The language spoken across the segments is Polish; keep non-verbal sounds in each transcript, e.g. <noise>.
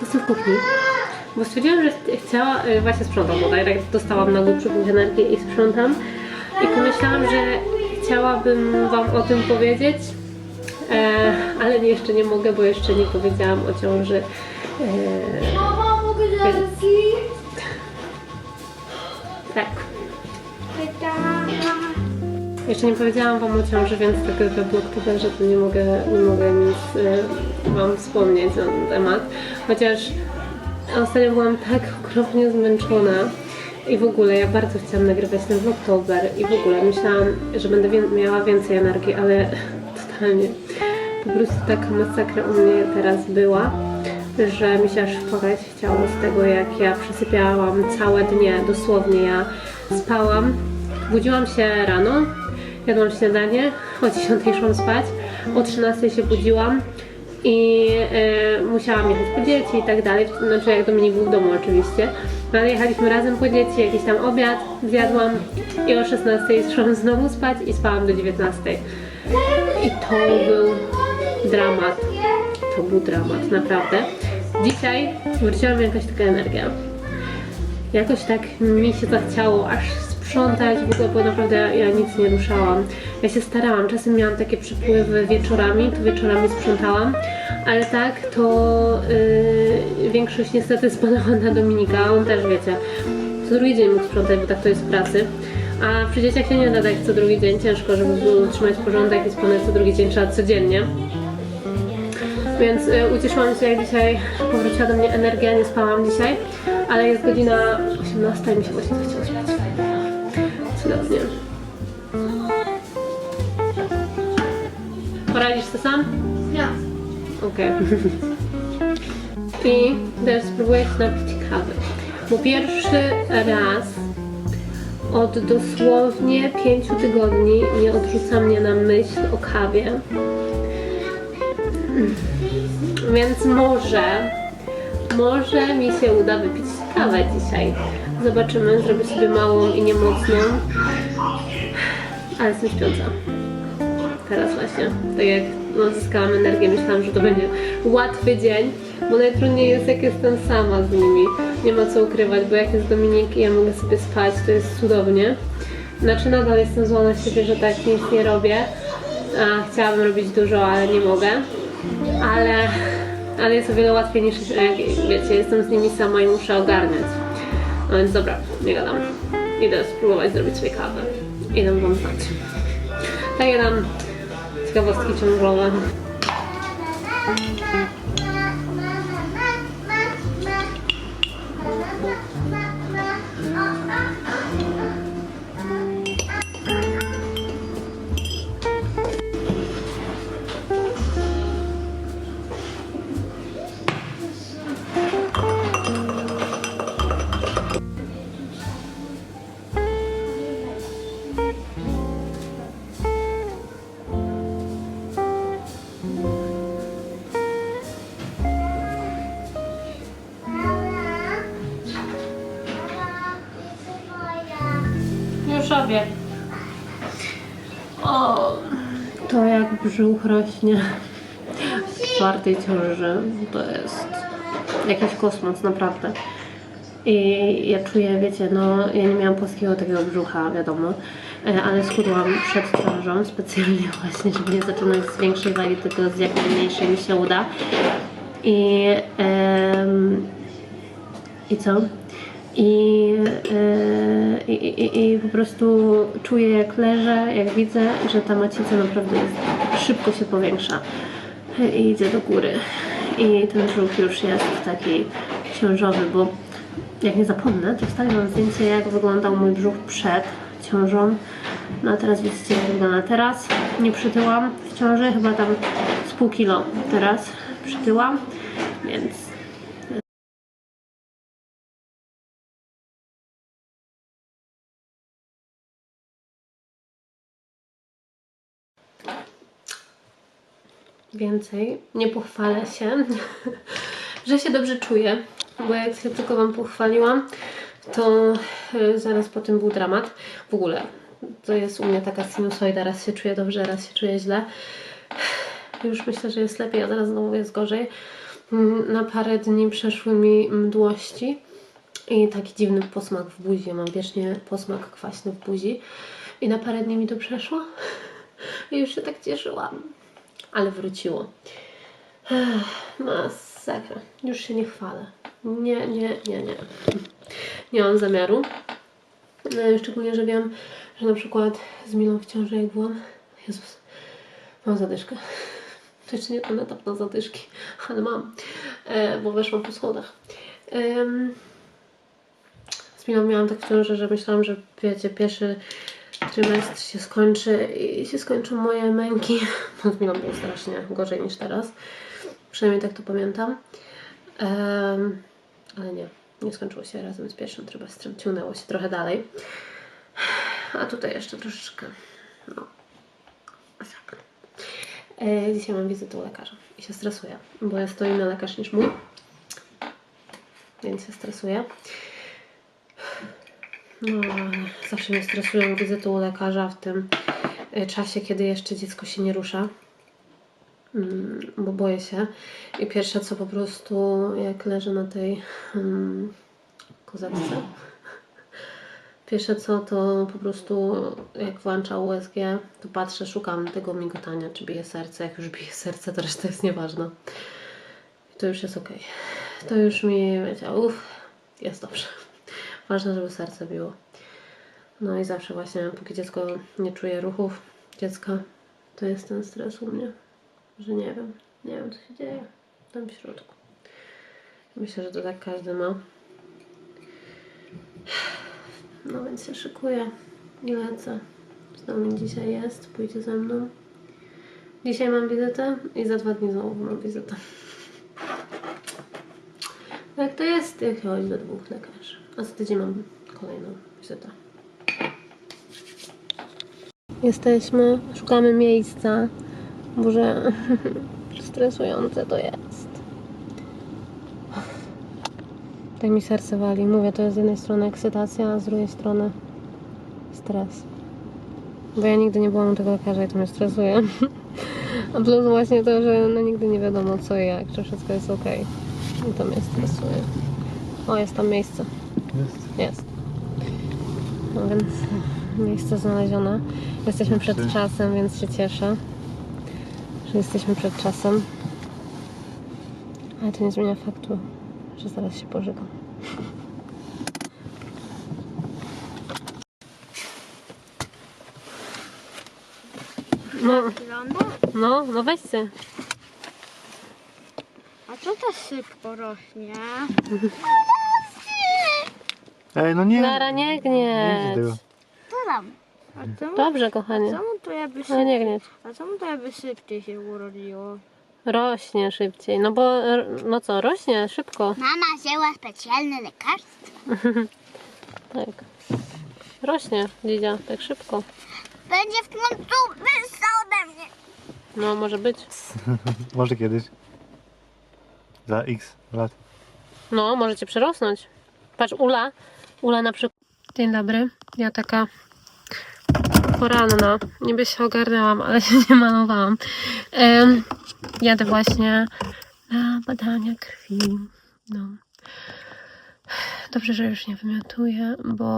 Jestem w kuchni, bo stwierdziłam, że ch- chciała, y, właśnie sprzątam, bo tak dostałam na głupszy energii i sprzątam. I pomyślałam, że chciałabym Wam o tym powiedzieć, e, ale jeszcze nie mogę, bo jeszcze nie powiedziałam o ciąży. E, Mama, mogę żelki? tak. Jeszcze nie powiedziałam Wam o ciąży, więc tak we blogtuberze to nie mogę, nie mogę nic y, Wam wspomnieć na ten temat. Chociaż ostatnio byłam tak okropnie zmęczona i w ogóle ja bardzo chciałam nagrywać ten vlogtober i w ogóle myślałam, że będę miała więcej energii, ale totalnie po prostu taka masakra u mnie teraz była, że mi się aż płakać chciało z tego, jak ja przesypiałam całe dnie, dosłownie ja spałam, budziłam się rano, jadłam śniadanie, o 10 szłam spać, o 13 się budziłam i e, musiałam jechać po dzieci i tak dalej, znaczy jak Dominik był w domu oczywiście, no ale jechaliśmy razem po dzieci, jakiś tam obiad zjadłam i o 16 szłam znowu spać i spałam do 19. I to był dramat. To był dramat, naprawdę. Dzisiaj wróciła mi jakaś taka energia. Jakoś tak mi się zachciało aż sprzątać, w ogóle, bo naprawdę ja, nic nie ruszałam. Ja się starałam, czasem miałam takie przypływy wieczorami, to wieczorami sprzątałam, ale tak to yy, większość niestety spadała na Dominika, on też wiecie, co drugi dzień mógł sprzątać, bo tak to jest w pracy. A przy dzieciach się nie da co drugi dzień, ciężko, żeby było utrzymać porządek i sprzątać co drugi dzień, trzeba codziennie. Więc y, ucieszyłam się, jak dzisiaj powróciła do mnie energia, nie spałam dzisiaj, ale jest godzina 18 i mi się właśnie zachciało spać. Cudownie. Poradzisz to sam? Ja. Okej. I teraz spróbuję się napić kawy. Bo pierwszy raz od dosłownie 5 tygodni nie odrzuca mnie na myśl o kawie. Więc może, może mi się uda wypić kawę dzisiaj. Zobaczymy, zrobię sobie małą i niemocną. Ale jestem śpiąca. Teraz właśnie, tak jak no, zyskałam energię, myślałam, że to będzie łatwy dzień, bo najtrudniej jest jak jestem sama z nimi. Nie ma co ukrywać, bo jak jest Dominik i ja mogę sobie spać, to jest cudownie. Znaczy nadal jestem zła na siebie, że tak nic nie robię. A, chciałabym robić dużo, ale nie mogę. Ale, ale jest o wiele łatwiej niż jak wiecie, jestem z nimi sama i muszę ogarniać. No więc dobra, nie gadam. Idę spróbować zrobić sobie kawę. Idę wam znać. Takie tam ciekawostki ciążowe. Brzuch rośnie w czwartej ciąży, to jest jakiś kosmos, naprawdę. I ja czuję, wiecie, no ja nie miałam płaskiego takiego brzucha, wiadomo, e, ale schudłam przed ciążą specjalnie <laughs> właśnie, żeby nie zaczynać z większej wagi, tylko z jak najmniejszej mi się uda. I, em, i co? I, e, i, i, I po prostu czuję jak leżę, jak widzę, że ta macica naprawdę jest, szybko się powiększa i idzie do góry. I ten brzuch już jest taki ciążowy, bo jak nie zapomnę, to wstawię wam zdjęcie jak wyglądał mój brzuch przed ciążą. No a teraz widzicie jak wygląda teraz. Nie przytyłam w ciąży, chyba tam z pół kilo teraz przytyłam, więc więcej. Nie pochwalę się, <laughs> że się dobrze czuję, bo jak się tylko Wam pochwaliłam, to y, zaraz po tym był dramat. W ogóle to jest u mnie taka sinusoida, raz się czuję dobrze, raz się czuję źle. <sighs> Już myślę, że jest lepiej, a zaraz znowu jest gorzej. Mm, Na parę dni przeszły mi mdłości i taki dziwny posmak w buzi. Mam wiecznie posmak kwaśny w buzi. I na parę dni mi to przeszło. <laughs> I już się tak cieszyłam. Ale wróciło. Ech, Masakra. Już się nie chwalę. Nie, nie, nie, nie. Nie mam zamiaru. No, Szczególnie, że wiem, że na przykład z Milą w ciąży jak byłam, Jezus, mam zadyszkę. To jeszcze nie ten etap na zadyszki, ale mam, e, bo weszłam po schodach. Z Milą miałam tak w ciąży, że myślałam, że wiecie, pierwszy trymestr się skończy i się skończą moje męki. <laughs> Milą było strasznie gorzej niż teraz. Przynajmniej tak to pamiętam. Em, ale nie, nie skończyło się razem z pierwszym trymestrem. Ciągnęło się trochę dalej. A tutaj jeszcze troszeczkę. No. Masakra. E, dzisiaj mam wizytę u lekarza i się stresuję, bo jest to inny lekarz niż mój. Więc się stresuję. No, zawsze mnie stresują wizyty u lekarza w tym e, czasie, kiedy jeszcze dziecko się nie rusza. Mm, bo boję się. I pierwsze co po prostu, jak leżę na tej mm, kozeczce, pierwsze co to po prostu, jak włącza USG, to patrzę, szukam tego migotania, czy bije serce. Jak już bije serce, to reszta jest nieważna. I to już jest ok. To już mi wiecie, uff, jest dobrze. Ważne, żeby serce biło. No i zawsze właśnie, póki dziecko nie czuje ruchów dziecka, to jest ten stres u mnie że nie wiem, nie wiem co się dzieje tam w środku. Myślę, że to tak każdy ma. No więc się szykuję i lecę. Z nami dzisiaj jest, pójdzie ze mną. Dzisiaj mam wizytę i za dwa dni znowu mam wizytę. Jak <laughs> to jest, jak chodzi do dwóch lekarzy. A za tydzień mam kolejną wizytę. Jesteśmy, szukamy miejsca. Boże, <laughs> stresujące to jest. Tak mi serce wali. Mówię, to jest z jednej strony ekscytacja, a z drugiej strony stres. Bo ja nigdy nie byłam u tego lekarza i to mnie stresuje. <laughs> A plus właśnie to, że no nigdy nie wiadomo co i jak, czy wszystko jest ok. I to mnie stresuje. O, jest tam miejsce. Jest. Jest. No więc miejsce znalezione. Jesteśmy przed czasem, więc się cieszę, że jesteśmy przed czasem. Ale to nie zmienia faktu, że zaraz się pożygam. No, Wygląda? no, no weź se. A co to szybko rośnie? <laughs> Ej, no nie. Lara, nie Nie idź gnieć. tego. Co tam? A czemu, Dobrze, kochanie. czemu to jakby Ale nie szybciej, gnieć. a czemu to jakby szybciej się urodziło? Rośnie szybciej. No bo, no co, rośnie szybko. <laughs> Mama wzięła specjalne lekarstwo. <laughs> Tak. Rośnie, Lidia, tak szybko. Będzie w końcu wyższa ode mnie. No, może być. <laughs> Może kiedyś. Za x lat. No, możecie przerosnąć. Patrz, Ula. Ula na przykład. Dzień dobry. Ja taka poranna. Niby się ogarnęłam, ale się <laughs> nie malowałam. Em, jadę właśnie na badania krwi. No. Dobrze, że już nie wymiotuję, bo,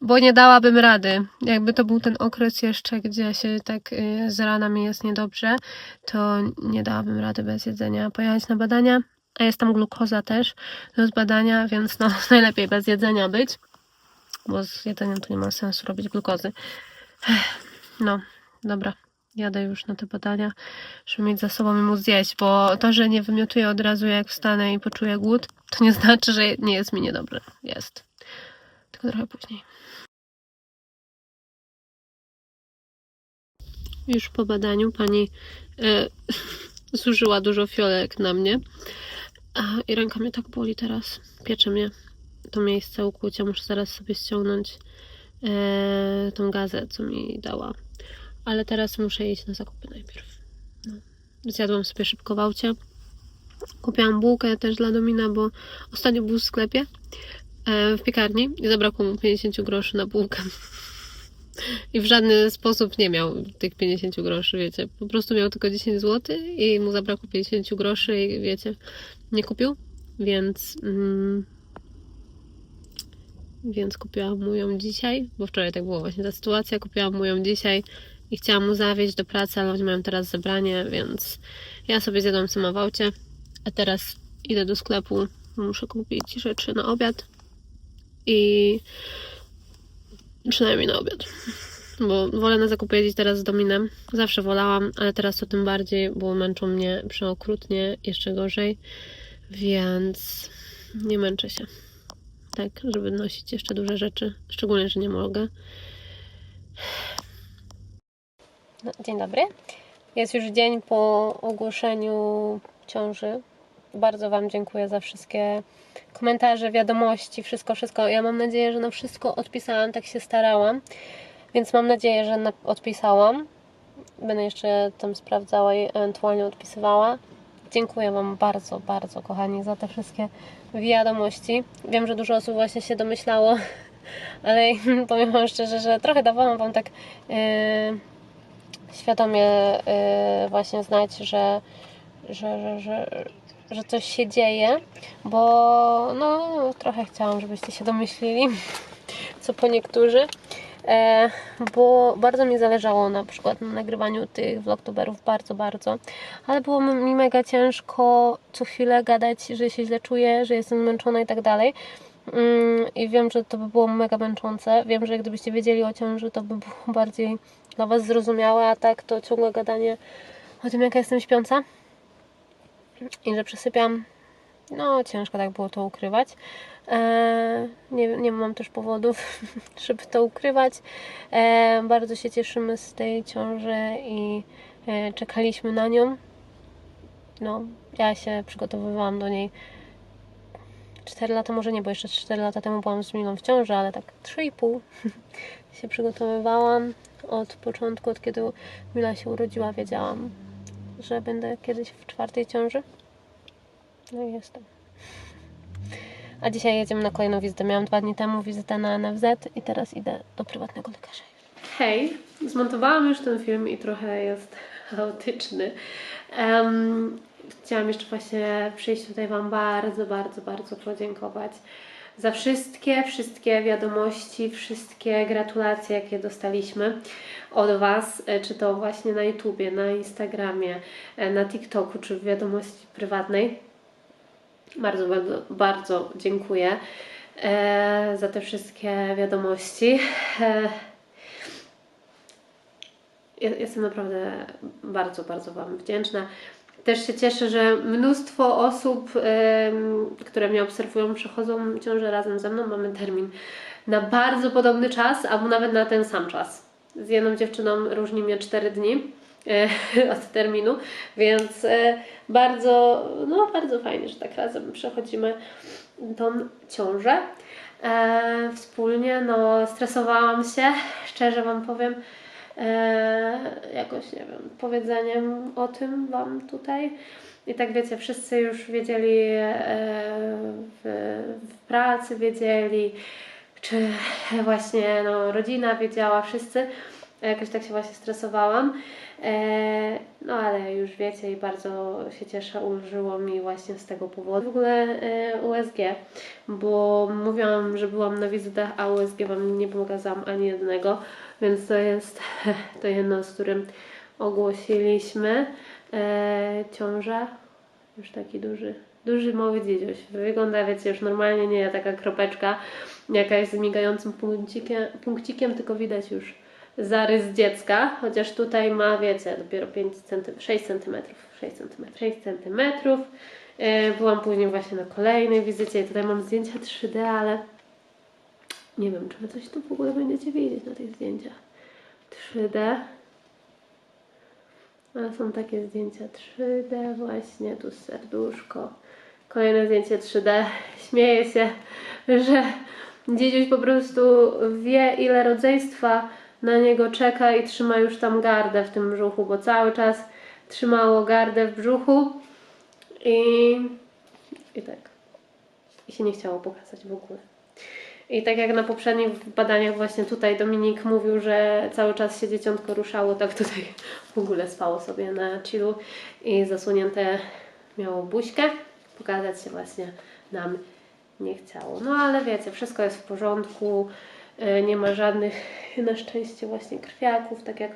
bo nie dałabym rady. Jakby to był ten okres jeszcze, gdzie się tak y, z rana mi jest niedobrze, to nie dałabym rady bez jedzenia pojechać na badania. A jest tam glukoza też do zbadania, więc no <laughs> najlepiej bez jedzenia być, bo z jedzeniem to nie ma sensu robić glukozy. No, dobra. Jadę już na te badania, żeby mieć za sobą i móc zjeść, bo to, że nie wymiotuję od razu jak wstanę i poczuję głód, to nie <laughs> znaczy, że nie jest mi niedobrze. Jest. Tylko trochę później. Już po badaniu pani e, <laughs> zużyła dużo fiolek na mnie. A, I ręka mnie tak boli teraz. Piecze mnie to miejsce ukłucia. Muszę zaraz sobie ściągnąć e, tą gazę, co mi dała. Ale teraz muszę iść na zakupy najpierw. No. Zjadłam sobie szybko w aucie. Kupiłam bułkę też dla Domina, bo ostatnio był w sklepie e, w piekarni i zabrakło mu 50 groszy na bułkę. I w żaden sposób nie miał tych 50 groszy, wiecie. Po prostu miał tylko 10 zł i mu zabrakło 50 groszy i wiecie, nie kupił. Więc, mm, więc kupiłam mu ją dzisiaj, bo wczoraj tak było właśnie ta sytuacja. Kupiłam mu ją dzisiaj i chciałam mu zawieźć do pracy, ale oni mają teraz zebranie, więc ja sobie zjadłam sama w aucie, a teraz idę do sklepu. Muszę kupić rzeczy na obiad i przynajmniej na obiad. Bo wolę na zakupy jeździć teraz z Dominem. Zawsze wolałam, ale teraz to tym bardziej, bo męczą mnie przeokrutnie, jeszcze gorzej. Więc nie męczę się. Tak, żeby nosić jeszcze duże rzeczy. Szczególnie, że nie mogę. No, dzień dobry. Jest już dzień po ogłoszeniu ciąży. Bardzo Wam dziękuję za wszystkie komentarze, wiadomości, wszystko, wszystko. Ja mam nadzieję, że na wszystko odpisałam, tak się starałam. Więc mam nadzieję, że na- odpisałam. Będę jeszcze tam sprawdzała i ewentualnie odpisywała. Dziękuję Wam bardzo, bardzo, kochani, za te wszystkie wiadomości. Wiem, że dużo osób właśnie się domyślało, <laughs> ale <laughs> powiem Wam szczerze, że trochę dawałam Wam tak yy, świadomie yy, właśnie znać, że, że, że, że, że coś się dzieje, bo no, trochę chciałam, żebyście się domyślili, co po niektórzy. E, bo bardzo mi zależało na przykład na nagrywaniu tych vlogtuberów, bardzo, bardzo. Ale było mi mega ciężko co chwilę gadać, że się źle czuję, że jestem zmęczona i tak dalej. Mm, I wiem, że to by było mega męczące. Wiem, że gdybyście wiedzieli o ciąży, to by było bardziej dla Was zrozumiałe, a tak to ciągłe gadanie o tym, jaka jestem śpiąca i że przesypiam. No, ciężko tak było to ukrywać. Eee, nie, nie mam też powodów, <laughs> żeby to ukrywać. Eee, bardzo się cieszymy z tej ciąży i e, czekaliśmy na nią. No, ja się przygotowywałam do niej 4 lata, może nie, bo jeszcze 4 lata temu byłam z Milą w ciąży, ale tak 3,5 <laughs> się przygotowywałam od początku, od kiedy Mila się urodziła, wiedziałam, że będę kiedyś w czwartej ciąży. No i jestem. A dzisiaj jedziemy na kolejną wizytę. Miałam dwa dni temu wizytę na NFZ i teraz idę do prywatnego lekarza. Hej, zmontowałam już ten film i trochę jest chaotyczny. Em, chciałam jeszcze właśnie przyjść tutaj Wam bardzo, bardzo, bardzo podziękować za wszystkie, wszystkie wiadomości, wszystkie gratulacje, jakie dostaliśmy od Was, e, czy to właśnie na YouTubie, na Instagramie, e, na TikToku, czy w wiadomości prywatnej. Bardzo, bardzo, bardzo dziękuję e, za te wszystkie wiadomości. Jestem naprawdę bardzo, bardzo Wam wdzięczna. Też się cieszę, że mnóstwo osób, które mnie obserwują, przechodzą ciążę razem ze mną. Mamy termin na bardzo podobny czas, albo nawet na ten sam czas. Z jedną dziewczyną różni mnie 4 dni e, <laughs> od terminu, więc e, bardzo, no bardzo fajnie, że tak razem przechodzimy tą ciążę. E, wspólnie, no stresowałam się, szczerze Wam powiem, jakoś, nie wiem, powiedzeniem o tym Wam tutaj. I tak wiecie, wszyscy już wiedzieli e, w, w pracy, wiedzieli, czy właśnie no, rodzina wiedziała, wszyscy. Jakoś tak się właśnie stresowałam. E, no ale już wiecie i bardzo się cieszę, ulżyło mi właśnie z tego powodu. W ogóle e, USG, bo mówiłam, że byłam na wizytach, a USG Wam nie pokazałam ani jednego, więc to jest <laughs> to jedno, z którym ogłosiliśmy e, ciążę. Już taki duży, duży mały dziedziuś. Wygląda, wiecie, już normalnie nie taka kropeczka jakaś z migającym punkcikiem, punkcikiem tylko widać już zarys dziecka, chociaż tutaj ma, wiecie, dopiero 5 cm, 6 cm, 6 cm, 6 cm. Byłam później właśnie na kolejnej wizycie i tutaj mam zdjęcia 3D, ale nie wiem, czy wy coś tu w ogóle będziecie widzieć na tych zdjęciach. 3D. Ale są takie zdjęcia 3D właśnie, tu serduszko. Kolejne zdjęcie 3D. <laughs> Śmieję się, że dziedziuś po prostu wie ile rodzeństwa na niego czeka i trzyma już tam gardę w tym brzuchu, bo cały czas trzymało gardę w brzuchu i, i tak. I się nie chciało pokazać w ogóle. I tak jak na poprzednich badaniach właśnie tutaj Dominik mówił, że cały czas się dzieciątko ruszało, tak tutaj w ogóle spało sobie na chillu i zasłonięte miało buźkę. Pokazać się właśnie nam nie chciało. No ale wiecie, wszystko jest w porządku, e, nie ma żadnych na szczęście właśnie krwiaków, tak jak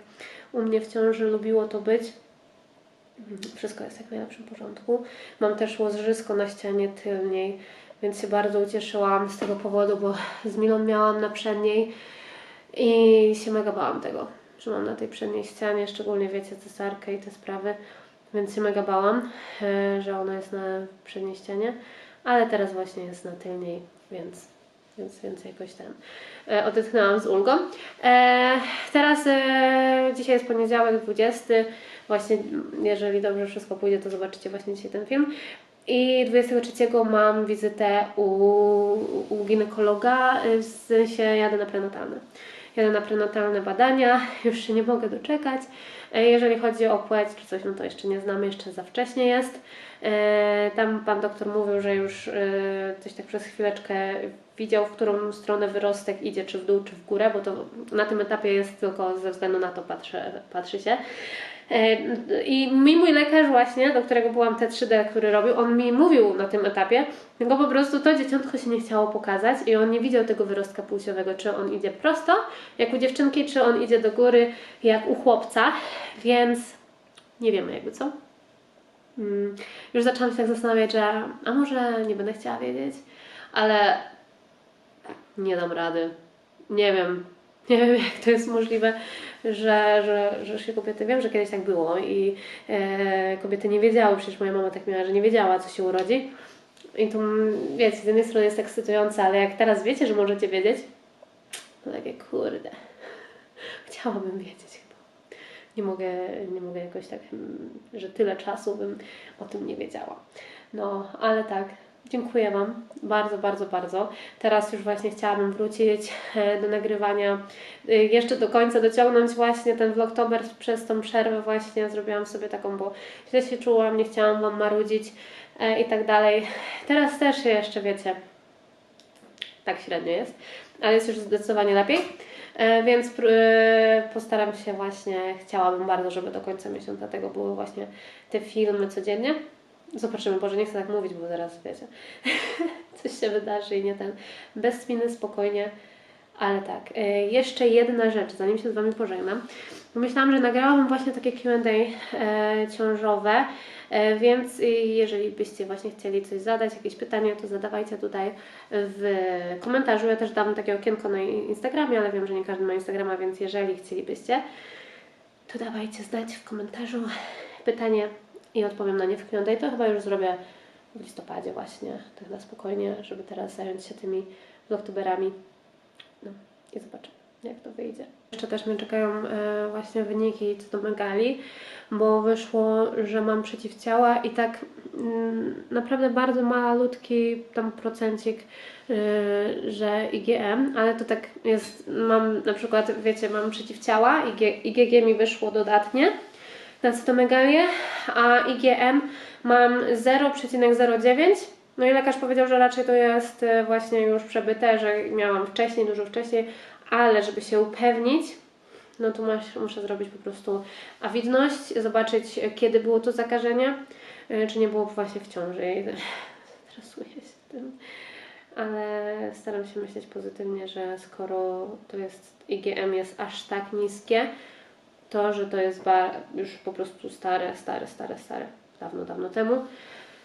u mnie w ciąży lubiło to być. Wszystko jest jak najlepszym porządku. Mam też łożysko na ścianie tylniej, więc się bardzo ucieszyłam z tego powodu, bo z Milą miałam na przedniej i się mega bałam tego, że mam na tej przedniej ścianie, szczególnie wiecie, cesarkę i te sprawy, więc się mega bałam, e, że ona jest na przedniej ścianie, ale teraz właśnie jest na tylniej, więc, więc, więc jakoś tam e, odetchnęłam z ulgą. E, teraz e, dzisiaj jest poniedziałek 20, właśnie jeżeli dobrze wszystko pójdzie, to zobaczycie właśnie dzisiaj ten film. I 23 mam wizytę u, u ginekologa, w sensie jadę na prenatalne. Jadę na prenatalne badania, <laughs> już się nie mogę doczekać. E, Jeżeli chodzi o płeć czy coś, no to jeszcze nie znamy, jeszcze za wcześnie jest. E, Tam pan doktor mówił, że już e, coś tak przez chwileczkę widział, w którą stronę wyrostek idzie, czy w dół, czy w górę, bo to na tym etapie jest tylko ze względu na to patrzy, patrzy się. E, I mi mój lekarz właśnie, do którego byłam T3D, który robił, on mi mówił na tym etapie, tylko po prostu to dzieciątko się nie chciało pokazać i on nie widział tego wyrostka płciowego, czy on idzie prosto, jak u dziewczynki, czy on idzie do góry, jak u chłopca, więc nie wiemy jakby co. Mm, Już zaczęłam się tak zastanawiać, że a może nie będę chciała wiedzieć, ale nie dam rady. Nie wiem. Nie wiem, jak to jest możliwe, że, że, że się kobiety. Wiem, że kiedyś tak było i e, kobiety nie wiedziały, przecież moja mama tak miała, że nie wiedziała, co się urodzi. I to, wiecie, z jednej strony jest ekscytujące, ale jak teraz wiecie, że możecie wiedzieć, to takie kurde. <laughs> Chciałabym wiedzieć chyba. Nie mogę, nie mogę jakoś tak, mm, że tyle czasu bym o tym nie wiedziała. No, ale tak, dziękuję Wam bardzo, bardzo, bardzo. Teraz już właśnie chciałabym wrócić e, do nagrywania, e, jeszcze do końca dociągnąć właśnie ten vlogtober przez tą przerwę właśnie zrobiłam sobie taką, bo źle się czułam, nie chciałam Wam marudzić e, i tak dalej. Teraz też jeszcze, wiecie, tak średnio jest, ale jest już zdecydowanie lepiej. Więc postaram się właśnie, chciałabym bardzo, żeby do końca miesiąca tego były właśnie te filmy codziennie. Zobaczymy, Boże, nie chcę tak mówić, bo zaraz wiecie, <laughs> coś się wydarzy i nie ten. Bez miny, spokojnie, ale tak. E, Jeszcze jedna rzecz, zanim się z Wami pożegnam. Myślałam, że nagrałam właśnie takie Q&A e, ciążowe, e, więc jeżeli byście właśnie chcieli coś zadać, jakieś pytanie, to zadawajcie tutaj w komentarzu. Ja też dam takie okienko na Instagramie, ale wiem, że nie każdy ma Instagrama, więc jeżeli chcielibyście, to dawajcie znać w komentarzu pytanie i odpowiem na nie w Q&A. To chyba już zrobię w listopadzie właśnie, tak na spokojnie, żeby teraz zająć się tymi vlogtuberami. No i zobaczymy, jak to wyjdzie. Jeszcze też mnie czekają e, właśnie wyniki co do Megali, bo wyszło, że mam przeciwciała i tak mm, naprawdę bardzo malutki tam procencik, e, że IgM, ale to tak jest, mam na przykład, wiecie, mam przeciwciała, IG, IgG mi wyszło dodatnie na cytomegalię, a IgM mam 0,09 no i lekarz powiedział, że raczej to jest e, właśnie już przebyte, że miałam wcześniej, dużo wcześniej, ale żeby się upewnić, no to masz, muszę zrobić po prostu awidność, zobaczyć e, kiedy było to zakażenie, e, czy nie było właśnie w ciąży. <laughs> Stresuję się tym, ale staram się myśleć pozytywnie, że skoro to jest IgM jest aż tak niskie, to, że to jest już po prostu stare, stare, stare, stare, dawno, dawno temu,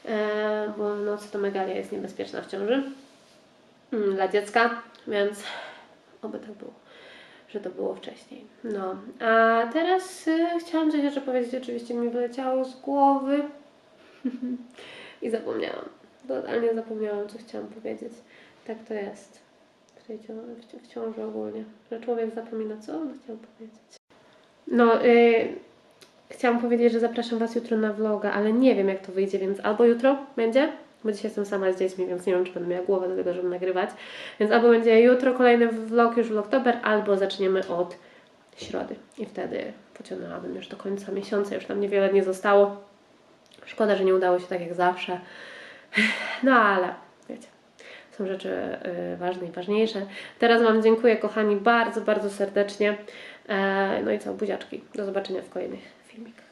e, bo no, cytomegalia jest niebezpieczna w ciąży mm, dla dziecka, więc oby tak było, że to było wcześniej. No, a teraz y, chciałam coś jeszcze powiedzieć, oczywiście mi wyleciało z głowy <laughs> i zapomniałam. Totalnie zapomniałam, co chciałam powiedzieć. Tak to jest w tej ciąży, w ciąży ogólnie, że człowiek zapomina, co on chciał powiedzieć. No, y, chciałam powiedzieć, że zapraszam Was jutro na vloga, ale nie wiem jak to wyjdzie, więc albo jutro będzie, bo dzisiaj jestem sama z dziećmi, więc nie wiem, czy będę miała głowę do tego, żeby nagrywać. Więc albo będzie jutro kolejny vlog, już vlogtober, albo zaczniemy od środy. I wtedy pociągnęłabym już do końca miesiąca, już tam niewiele nie zostało. Szkoda, że nie udało się tak jak zawsze. <sighs> No ale wiecie, są rzeczy y, ważne i ważniejsze. Teraz Wam dziękuję, kochani, bardzo, bardzo serdecznie. E, no i co, buziaczki. Do zobaczenia w kolejnych filmikach.